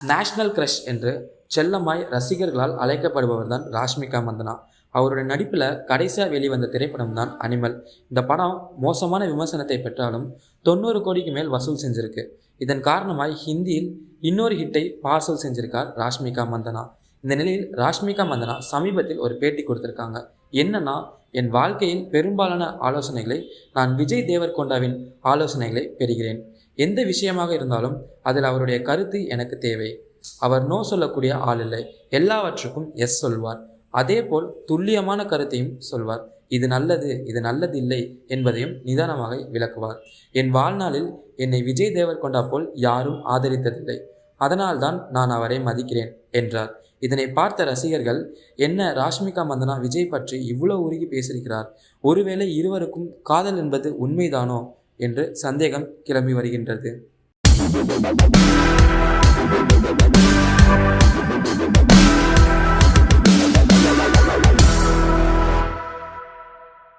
National crush என்று செல்லமாய் ரசிகர்களால் அழைக்கப்படுபவர் தான் ராஷ்மிகா மந்தனா. அவருடைய நடிப்பில் கடைசியாக வெளிவந்த திரைப்படம் தான் அனிமல் இந்த படம் மோசமான விமர்சனத்தை பெற்றாலும் தொண்ணூறு கோடிக்கு மேல் வசூல் செஞ்சிருக்கு. இதன் காரணமாய் ஹிந்தியில் இன்னொரு ஹிட்டை பார்சல் செஞ்சிருக்கார் ராஷ்மிகா மந்தனா. இந்த நிலையில் ராஷ்மிகா மந்தனா சமீபத்தில் ஒரு பேட்டி கொடுத்துருக்காங்க. என்னன்னா என் வாழ்க்கையில் பெரும்பாலான ஆலோசனைகளை நான் விஜய் தேவர்கொண்டாவின் ஆலோசனைகளை பெறுகிறேன். எந்த விஷயமாக இருந்தாலும் அதில் அவருடைய கருத்து எனக்கு தேவை. அவர் நோ சொல்லக்கூடிய ஆள் இல்லை. எல்லாவற்றுக்கும் எஸ் சொல்வார். அதேபோல் துல்லியமான கருத்தையும் சொல்வார். இது நல்லது இது நல்லது இல்லை என்பதையும் நிதானமாக விளக்குவார். என் வாழ்நாளில் என்னை விஜய் தேவர்கொண்டா போல் யாரும் ஆதரித்ததில்லை. அதனால்தான் நான் அவரை மதிக்கிறேன் என்றார். இதனை பார்த்த ரசிகர்கள் என்ன ராஷ்மிகா மந்தனா விஜய் பற்றி இவ்வளவு உருகி பேசியிருக்கிறார்? ஒருவேளை இருவருக்கும் காதல் என்பது உண்மைதானோ? என்று சந்தேகம் கிளம்பி வருகின்றது.